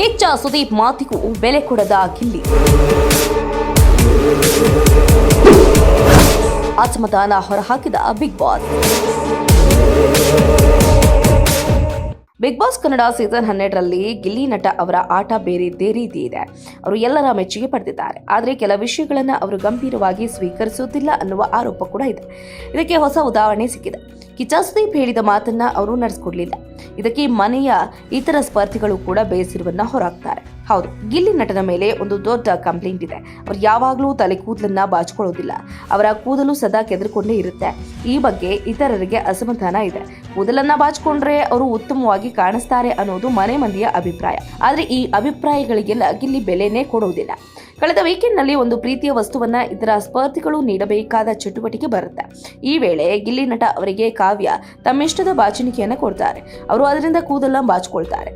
ಕಿಚ್ಚ ಸುದೀಪ್ ಮಾತಿಗೂ ಬೆಲೆ ಕೊಡದ ಗಿಲ್ಲಿ. ಅಸಮಾಧಾನ ಹೊರಹಾಕಿದ big boss. Big boss Kannada season ಹನ್ನೆರಡರಲ್ಲಿ ಗಿಲ್ಲಿ ನಟ ಅವರ ಆಟ ಬೇರೆದ್ದೇ ರೀತಿ ಇದೆ. ಅವರು ಎಲ್ಲರ ಮೆಚ್ಚುಗೆ ಪಡೆದಿದ್ದಾರೆ. ಆದರೆ ಕೆಲ ವಿಷಯಗಳನ್ನು ಅವರು ಗಂಭೀರವಾಗಿ ಸ್ವೀಕರಿಸುವುದಿಲ್ಲ ಅನ್ನುವ ಆರೋಪ ಕೂಡ ಇದೆ. ಇದಕ್ಕೆ ಹೊಸ ಉದಾಹರಣೆ ಸಿಕ್ಕಿದೆ. ಕಿಚ್ಚಾ ಸುದೀಪ್ ಹೇಳಿದ ಮಾತನ್ನ ಅವರು ನಡೆಸಿಕೊಡ್ಲಿಲ್ಲ. ಇದಕ್ಕೆ ಮನೆಯ ಇತರ ಸ್ಪರ್ಧಿಗಳು ಕೂಡ ಬೇಸಿರುವನ್ನ ಹೊರಹಾಕ್ತಾರೆ ಹೌದು, ಗಿಲ್ಲಿ ನಟನ ಮೇಲೆ ಒಂದು ದೊಡ್ಡ ಕಂಪ್ಲೇಂಟ್ ಇದೆ. ಅವ್ರು ಯಾವಾಗಲೂ ತಲೆ ಕೂದಲನ್ನ ಬಾಚಿಕೊಳ್ಳೋದಿಲ್ಲ. ಅವರ ಕೂದಲು ಸದಾ ಕೆದರ್ಕೊಂಡೇ ಇರುತ್ತೆ. ಈ ಬಗ್ಗೆ ಇತರರಿಗೆ ಅಸಮಾಧಾನ ಇದೆ. ಕೂದಲನ್ನ ಬಾಚಿಕೊಂಡ್ರೆ ಅವರು ಉತ್ತಮವಾಗಿ ಕಾಣಿಸ್ತಾರೆ ಅನ್ನೋದು ಮನೆ ಮಂದಿಯ ಅಭಿಪ್ರಾಯ. ಆದ್ರೆ ಈ ಅಭಿಪ್ರಾಯಗಳಿಗೆಲ್ಲ ಗಿಲ್ಲಿ ಬೆಲೆನೇ ಕೊಡುವುದಿಲ್ಲ ಕಳೆದ ವೀಕೆಂಡ್ನಲ್ಲಿ ಒಂದು ಪ್ರೀತಿಯ ವಸ್ತುವನ್ನ ಇತರ ಸ್ಪರ್ಧಿಗಳು ನೀಡಬೇಕಾದ ಚಟುವಟಿಕೆ ಬರುತ್ತೆ. ಈ ವೇಳೆ ಗಿಲ್ಲಿ ನಟ ಅವರಿಗೆ ಕಾವ್ಯ ತಮ್ಮಿಷ್ಟದ ಬಾಚಣಿಕೆಯನ್ನು ಕೊಡ್ತಾರೆ. ಅವರು ಅದರಿಂದ ಕೂದಲನ್ನ ಬಾಚಿಕೊಳ್ತಾರೆ.